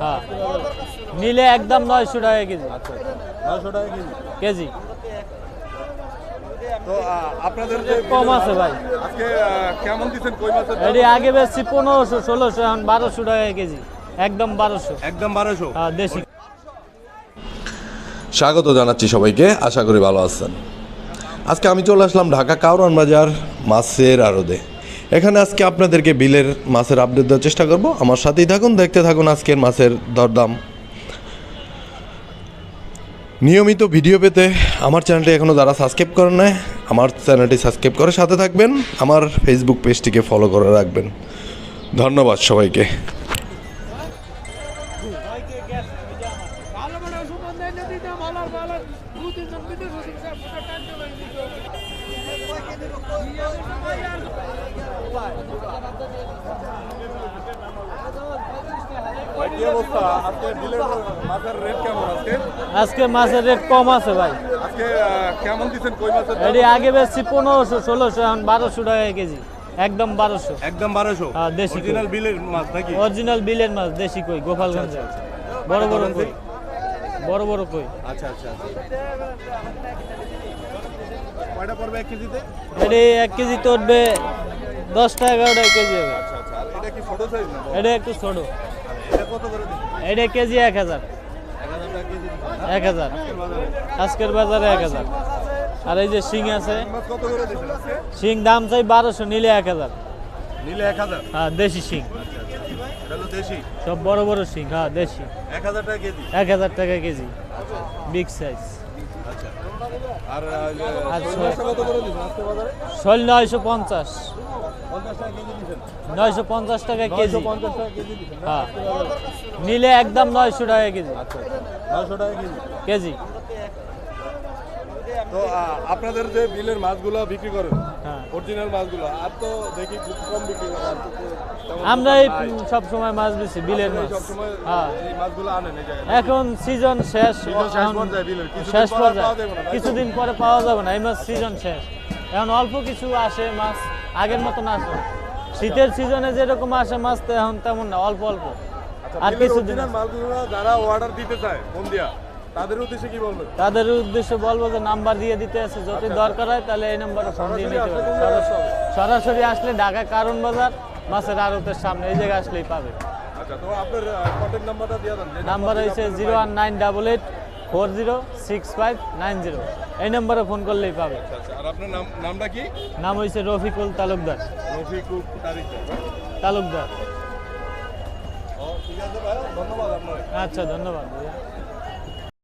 হ্যাঁ। নিলে একদম নয়শো টাকা কেজি। নয়শো টাকা কেজি। কেজি তো আপনাদের কম আছে ভাই। আজকে কেমন দিচ্ছেন? কই মাছের এটি আগে বেশি পনেরোশো ষোলোশো এখন বারোশো টাকা কেজি। একদম বারোশো। একদম বারোশো? হ্যাঁ দেশি। স্বাগত জানাচ্ছি সবাইকে আশা করি ভালো আছেন। আজকে আমি চলে আসলাম ঢাকা কাউরান বাজার মাছের আড়দে এখানে আজকে আপনাদেরকে বিলের মাছের আপডেট দেওয়ার চেষ্টা করব। আমার সাথেই থাকুন, দেখতে থাকুন আজকের মাছের দরদাম। নিয়মিত ভিডিও পেতে আমার চ্যানেলটি এখনও যারা সাবস্ক্রাইব করেন নাই, আমার চ্যানেলটি সাবস্ক্রাইব করে সাথে থাকবেন, আমার ফেসবুক পেজটিকে ফলো করে রাখবেন। ধন্যবাদ সবাইকে। ভালো আজকে মাছের রেট কম আছে ভাই। আজকে কেমন দিচ্ছেন কই মাছের? এটি আগে বেশি পনেরোশো ষোলোশো এখন বারোশো টাকা কেজি। একদম বারোশো। একদম বারোশো? হ্যাঁ, দেশি অরিজিনাল বিলের মাছ নাকি? অরিজিনাল বিলের মাছ দেশি কই গোপালগঞ্জে বড় বড় কই। বড় বড় কই। আচ্ছা আচ্ছা আচ্ছা। কয়টা পড়বে এক কেজিতে? এটি এক কেজি তো উঠবে দশ টাকা এগারো কেজি হবে। আচ্ছা আচ্ছা এটা কি ছোট সাইজ না এটা একটু ছোট। এটা কত করে দিচ্ছেন? এটা কেজি এক হাজার। এক হাজার। আজকের বাজারে? এক হাজার। আর এই যে শিং আছে শিং দাম চাই বারোশো নিলে এক হাজার। নিলে এক হাজার? হ্যাঁ দেশি শিং। আচ্ছা আচ্ছা সব বড় বড় শিং হ্যাঁ দেশি। এক হাজার টাকা কেজি? এক হাজার টাকা কেজি। বিগ সাইজ আচ্ছা। আর শোল নয়শো পঞ্চাশ পঞ্চাশ টাকা কেজি দিচ্ছেন নয়শো পঞ্চাশ টাকা কেজি। পঞ্চাশ টাকা কেজি হ্যাঁ। নিলে একদম নয়শো টাকা কেজি। আচ্ছা নয়শো টাকা কেজি। কেজি। তো আপনাদের যে বিলের মাছগুলো বিক্রি করেন হ্যাঁ। অরিজিনাল মাছগুলো আর তো দেখি খুব কম বিক্রি করেন আমরা এই নাই। সব সময় মাছ বেশি বিলের মাছ। হ্যাঁ। এখন সিজন শেষ শেষ পর্যায়ে? কিছুদিন পরে পাওয়া যাবে না এই মাছ সিজন শেষ। এখন অল্প কিছু আসে মাছ। আগের মতন আসে। শীতের সিজনে যেরকম আসে মাছ তো এখন তেমন না অল্প অল্প। আর কিছু যারা অর্ডার দিতে চায় তাদের উদ্দেশ্যে কি বলবেন? তাদের উদ্দেশ্যে বলব যে নাম্বার দিয়ে দিতে আছে যদি দরকার হয় তাহলে এই নাম্বারে ফোন দিয়ে আচ্ছা। সরাসরি নিতে সরাসরি- আসলে ঢাকা কারণ বাজার মাছের আড়তের সামনে এই জায়গায় আসলেই পাবে। আচ্ছা তো আপনার কন্ট্যাক্ট নাম্বারটা দিয়ে দেন নাম্বার হয়েছে zero one nine double eight four zero six five nine zero. এই নম্বরে ফোন করলেই পাবে। আচ্ছা, আচ্ছা আর আপনার নাম নামটা কি? নাম হয়েছে রফিকুল তালুকদার। রফিকুল তালুকদার। ঠিক আছে ধন্যবাদ আচ্ছা ধন্যবাদ ভাইয়া।